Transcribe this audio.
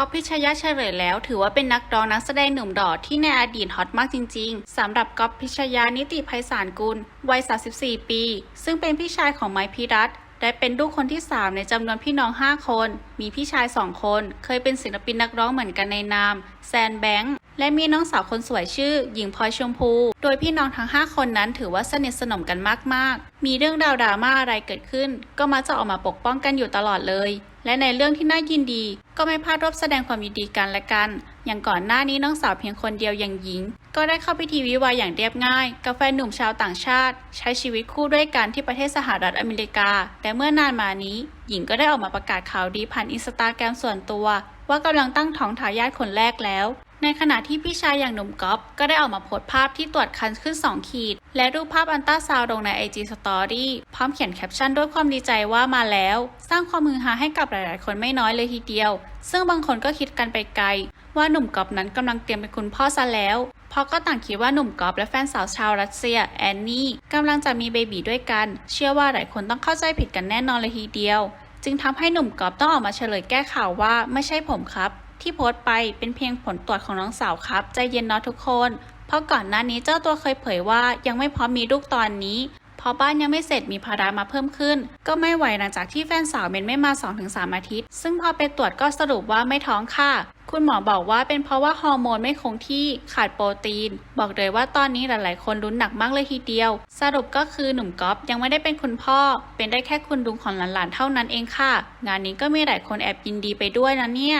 ก๊อฟพิชยะเฉลยแล้ว ถือว่าเป็นนักร้องนักแสดงหนุ่มดอที่ในอดีตฮอตมากจริง ๆสำหรับก๊อฟพิชยานิติภัยสารกุล วัย 34 ปี ซึ่งเป็นพี่ชายของไม้พิรัตได้เป็นลูกคนที่ 3 ในจำนวนพี่น้อง 5 คน มีพี่ชาย 2 คน เคยเป็นศิลปินนักร้องเหมือนกันในนาม แซนแบงค์ และมีน้องสาวคนสวยชื่อ หญิงพลอยชมพู โดยพี่น้องทั้ง 5 คนนั้นถือว่าสนิทสนมกันมากๆ มีเรื่องราวดราม่าอะไรเกิดขึ้น ก็มักจะออกมาปกป้องกันอยู่ตลอดเลย และในเรื่องที่น่ายินดี ก็ไม่พลาดร่วมแสดงความยินดีกันและกัน อย่างก่อนหน้านี้น้องสาวเพียงคนเดียวอย่างหญิง ก็ได้เข้าพิธีวิวาห์อย่างเรียบง่ายกับแฟนหนุ่มชาวต่างชาติ ใช้ชีวิตคู่ด้วยกันที่ประเทศสหรัฐอเมริกา แต่เมื่อนานมานี้ หญิงก็ได้ออกมาประกาศข่าวดีผ่านอินสตาแกรมส่วนตัว ว่ากำลังตั้งท้องทายาทคนแรกแล้ว ในขณะที่พี่ชายอย่างหนุ่มก๊อฟก็ได้ออกมาโพสต์ภาพที่ตรวจคันขึ้น 2 ขีด และรูปภาพอันต้าซาวลงใน IG Story พร้อมเขียนแคปชั่นด้วยความดีใจว่ามาแล้ว สร้างความมือฮาให้กับหลายๆ คนไม่น้อยเลยทีเดียว ซึ่งบางคนก็คิดกันไปไกล ว่าหนุ่มก๊อฟนั้นกำลังเตรียมเป็นคุณพ่อซะแล้วเพราะก็ต่างคิดว่าหนุ่มก๊อฟและแฟนสาวชาวรัสเซีย แอนนี่กำลังจะมีเบบีด้วยกัน เชื่อว่าหลายคนต้องเข้าใจผิดกันแน่นอนเลยทีเดียว จึงทำให้หนุ่มกอฟต้องออกมาเฉลยแก้ข่าวว่าไม่ใช่ผมครับ ที่โพสต์ไปเป็นเพียงผลตรวจของน้องสาวครับ ใจเย็นนาะทุกคน เพราะก่อนหน้านี้เจ้าตัวเคยเผยว่ายังไม่พร้อมมีลูกตอนนี้เพราะบ้านยังไม่เสร็จมีภาระมาเพิ่มขึ้น ก็ไม่ไหวหลังจากที่แฟนสาวเมนไม่มา 2-3 อาทิตย์ ซึ่งพอไปตรวจก็สรุปว่าไม่ท้องค่ะ คุณหมอบอกว่าเป็นเพราะว่าฮอร์โมนไม่คงที่ขาดโปรตีน บอกเลยว่าตอนนี้หลาย ๆ คนลุ้นหนักมากเลยทีเดียว สรุปก็คือหนุ่มก๊อฟยังไม่ได้เป็นคุณพ่อ เป็นได้แค่คุณลุงของหลาน ๆ เท่านั้นเองค่ะ งานนี้ก็มีหลายคนแอบยินดีไปด้วยนะเนี่ย